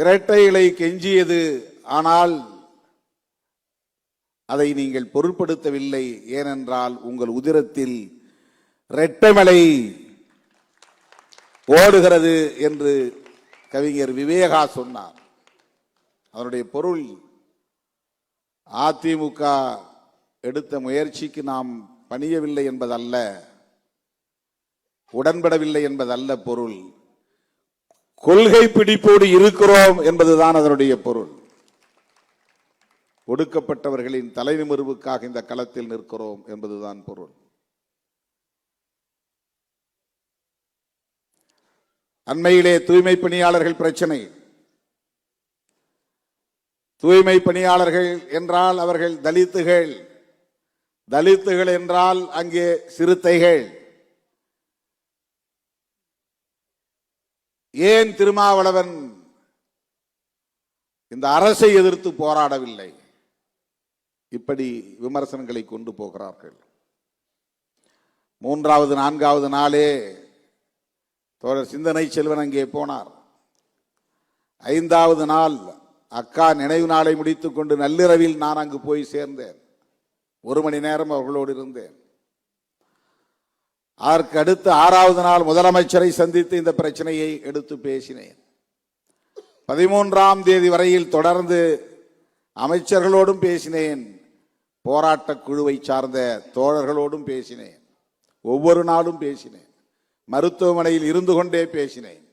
இரட்டை இலை கெஞ்சியது. ஆனால் அதை நீங்கள் பொருட்படுத்தவில்லை. ஏனென்றால் உங்கள் உதிரத்தில் இரட்டைமலை ஓடுகிறது என்று கவிஞர் விவேகா சொன்னார். அதனுடைய பொருள் அதிமுக எடுத்த முயற்சிக்கு நாம் பணியவில்லை என்பதல்ல உடன்படவில்லை என்பதல்ல பொருள். கொள்கை பிடிப்போடு இருக்கிறோம் என்பதுதான் அதனுடைய பொருள். ஒடுக்கப்பட்டவர்களின் தலைநிமிர்வுக்காக இந்த களத்தில் நிற்கிறோம் என்பதுதான் பொருள். அண்மையிலே தூய்மை பணியாளர்கள் பிரச்சனை. தூய்மை பணியாளர்கள் என்றால் அவர்கள் தலித்துகள். தலித்துகள் என்றால் அங்கே சிறுத்தைகள். ஏன் திருமாவளவன் இந்த அரசை எதிர்த்து போராடவில்லை? இப்படி விமர்சனங்களை கொண்டு போகிறார்கள். மூன்றாவது நான்காவது நாளே தோழர் சிந்தனை செல்வன் அங்கே போனார். ஐந்தாவது நாள் அக்கா நினைவு நாளை முடித்துக்கொண்டு நள்ளிரவில் நான் அங்கு போய் சேர்ந்தேன். ஒரு மணி நேரம் அவர்களோடு இருந்தேன். அதற்கு அடுத்து ஆறாவது நாள் முதலமைச்சரை சந்தித்து இந்த பிரச்சனையை எடுத்து பேசினேன். பதிமூன்றாம் தேதி வரையில் தொடர்ந்து அமைச்சர்களோடும் பேசினேன். போராட்டக் குழுவை சார்ந்த தோழர்களோடும் பேசினேன். ஒவ்வொரு நாளும் பேசினேன். மருத்துவமனையில் இருந்து கொண்டே பேசினேன்.